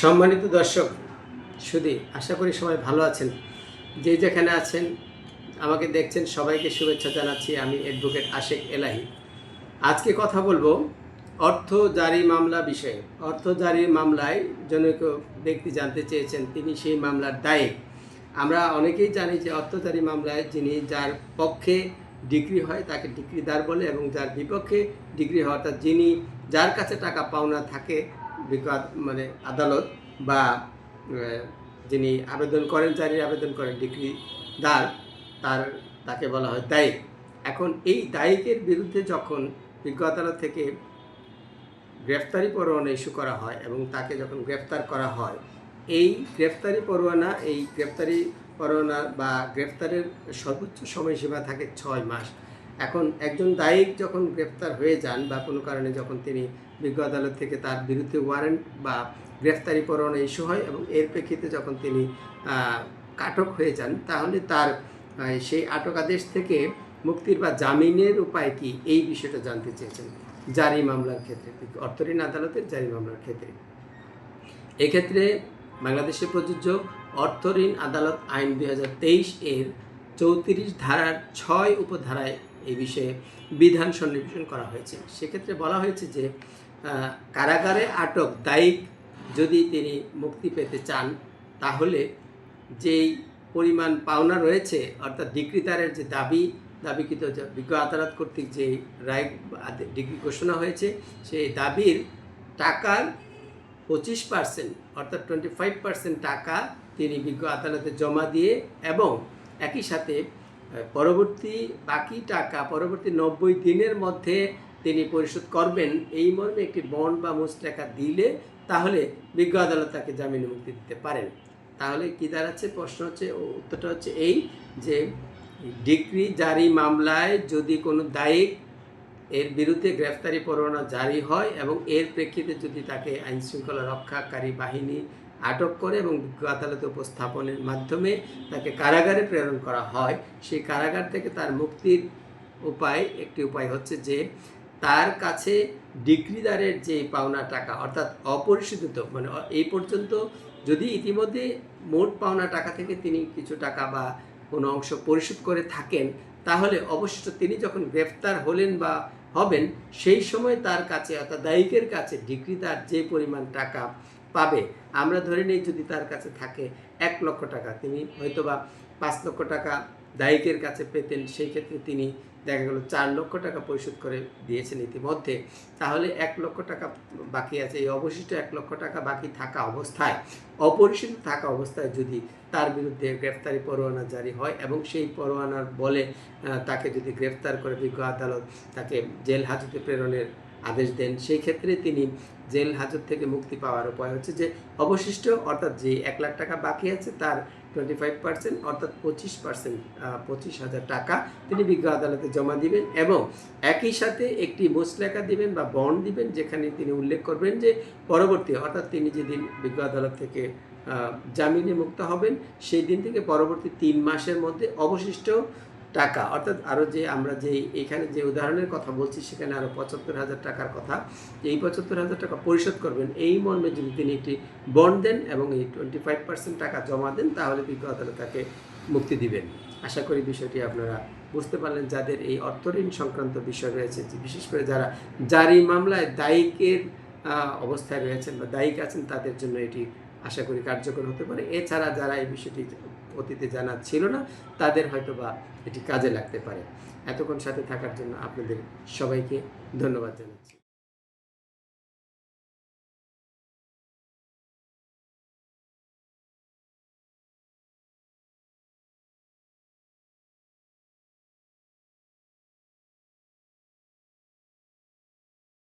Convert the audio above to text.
সম্মানিত দর্শক শুধু আশা করি সবাই ভালো আছেন। যে যেখানে আছেন, আমাকে দেখছেন, সবাইকে শুভেচ্ছা জানাচ্ছি। আমি অ্যাডভোকেট আশেক এলাহি। আজকে কথা বলব অর্থ জারি মামলা বিষয়ে। অর্থ জারি মামলায় জনৈক ব্যক্তি জানতে চেয়েছেন, তিনি সেই মামলার দায়ে। আমরা অনেকেই জানি যে অর্থজারি মামলায় যিনি যার পক্ষে ডিগ্রি হয়, তাকে ডিগ্রিদার বলে এবং যার বিপক্ষে ডিগ্রি হয়, অর্থাৎ যিনি যার কাছে টাকা পাওনা থাকে বিকাত মানে আদালত বা যিনি আবেদন করেন জারির আবেদন করেন ডিগ্রিদার তার, তাকে বলা হয় দায়িক এখন এই দায়িকের বিরুদ্ধে যখন বিজ্ঞ আদালত থেকে গ্রেফতারি পরোয়ানা ইস্যু করা হয় এবং তাকে যখন গ্রেফতার করা হয়, এই গ্রেফতারি পরোয়ানা, এই গ্রেফতারি পরোয়ানা বা গ্রেফতারের সর্বোচ্চ সময়সীমা থাকে ছয় মাস। এখন একজন দায়িক যখন গ্রেফতার হয়ে যান বা কোনো কারণে যখন তিনি বিজ্ঞ আদালত থেকে তার বিরুদ্ধে ওয়ারেন্ট বা গ্রেফতারি পরোয়ানা ইস্যু হয় এবং এর প্রেক্ষিতে যখন তিনি আটক হয়ে যান, তাহলে তার সেই আটক আদেশ থেকে মুক্তির বা জামিনের উপায় কি? এই বিষয়টা জানতে চেয়েছেন জারি মামলার ক্ষেত্রে। অর্থঋণ আদালতের জারি মামলার ক্ষেত্রে। এক্ষেত্রে বাংলাদেশে প্রযোজ্য অর্থঋণ আদালত আইন দু হাজার তেইশ এর চৌত্রিশ ধারার ছয় উপধারায় এই বিষয়ে বিধান সন্নিবেশন করা হয়েছে। সেক্ষেত্রে বলা হয়েছে যে কারাগারে আটক দায়িক যদি তিনি মুক্তি পেতে চান, তাহলে যেই পরিমাণ পাওনা রয়েছে, অর্থাৎ ডিগ্রিদারের যে দাবি, দাবিকৃত বিজ্ঞ আদালত কর্তৃক যে রায় ডিগ্রি ঘোষণা হয়েছে, সেই দাবির টাকার পঁচিশ পার্সেন্ট, অর্থাৎ টোয়েন্টি ফাইভ পার্সেন্ট টাকা তিনি বিজ্ঞ আদালতে জমা দিয়ে এবং একই সাথে পরবর্তী বাকি টাকা, পরবর্তী নব্বই দিনের মধ্যে তিনি পরিশোধ করবেন। এই মর্মে একটি বন্ড বা মুচলেখা দিলে তাহলে বিজ্ঞ আদালত তাকে জামিনে মুক্তি দিতে পারেন। তাহলে কি দাঁড়াচ্ছে? প্রশ্ন হচ্ছে, ও উত্তরটা হচ্ছে এই যে ডিগ্রি জারি মামলায় যদি কোনো দায়িক এর বিরুদ্ধে গ্রেফতারি পরোয়ানা জারি হয় এবং এর প্রেক্ষিতে যদি তাকে আইন শৃঙ্খলা রক্ষাকারী বাহিনী আটক করে এবং আদালতে উপস্থাপনের মাধ্যমে তাকে কারাগারে প্রেরণ করা হয়। সেই কারাগার থেকে তার মুক্তির উপায়, একটি উপায় হচ্ছে যে তার কাছে ডিগ্রিদারের যে পাওনা টাকা, অর্থাৎ অপরিশোধিত মানে এই পর্যন্ত যদি ইতিমধ্যে মোট পাওনা টাকা থেকে তিনি কিছু টাকা বা কোনো অংশ পরিশোধ করে থাকেন, তাহলে অবশিষ্ট তিনি যখন গ্রেফতার হলেন বা হবেন, সেই সময় তার কাছে, অর্থাৎ দায়িকের কাছে ডিগ্রিদার যে পরিমাণ টাকা পাবে। আমরা ধরে নিই যদি তার কাছে থাকে এক লক্ষ টাকা, তিনি হয়তোবা পাঁচ লক্ষ টাকা দায়িকের কাছে পেতেন, সেই ক্ষেত্রে তিনি দেখা গেল চার লক্ষ টাকা পরিশোধ করে দিয়েছেন ইতিমধ্যে। তাহলে এক লক্ষ টাকা বাকি আছে, এই অবশিষ্ট এক লক্ষ টাকা বাকি থাকা অবস্থায়, অপরিশোধিত থাকা অবস্থায় যদি তার বিরুদ্ধে গ্রেফতারি পরোয়ানা জারি হয় এবং সেই পরোয়ানার বলে তাকে যদি গ্রেফতার করে বিজ্ঞ আদালত, তাকে জেল হাজতে প্রেরণের আদেশ দেন। সেই ক্ষেত্রে তিনি জেল হাজত থেকে মুক্তি পাওয়ার উপায় হচ্ছে যে, অবশিষ্ট, অর্থাৎ যে এক লাখ টাকা বাকি আছে তার টোয়েন্টি ফাইভ পার্সেন্ট অর্থাৎ পঁচিশ পার্সেন্ট পঁচিশ হাজার টাকা তিনি বিজ্ঞ আদালতে জমা দিবেন এবং একই সাথে একটি মুসলেখা দিবেন বা বন্ড দিবেন যেখানে তিনি উল্লেখ করবেন যে, পরবর্তী, অর্থাৎ তিনি যেদিন বিজ্ঞ আদালত থেকে জামিনে মুক্ত হবেন, সেই দিন থেকে পরবর্তী তিন মাসের মধ্যে অবশিষ্ট টাকা। অর্থাৎ আরও যে আমরা যে এখানে যে উদাহরণের কথা বলছি, সেখানে আরও পঁচাত্তর হাজার টাকার কথা। এই পঁচাত্তর হাজার টাকা পরিশোধ করবেন। এই মর্মে যদি তিনি একটি বন্ড দেন এবং এই টোয়েন্টি ফাইভ পার্সেন্ট টাকা জমা দেন, তাহলে বিজ্ঞ আদালত তাকে মুক্তি দিবেন। আশা করি বিষয়টি আপনারা বুঝতে পারলেন। যাদের এই অর্থঋণ সংক্রান্ত বিষয় রয়েছে বিশেষ করে যারা জারি মামলায় দায়িকের অবস্থায় রয়েছেন বা দায়িক আছেন, তাদের জন্য এটি আশা করি কার্যকর হতে পারে। এছাড়া যারা এই বিষয়টি অতীতে জানা ছিল না, তাদের হয়তো বা এটি কাজে লাগতে পারে। এতক্ষণ সাথে থাকার জন্য আপনাদের সবাইকে ধন্যবাদ জানাচ্ছি।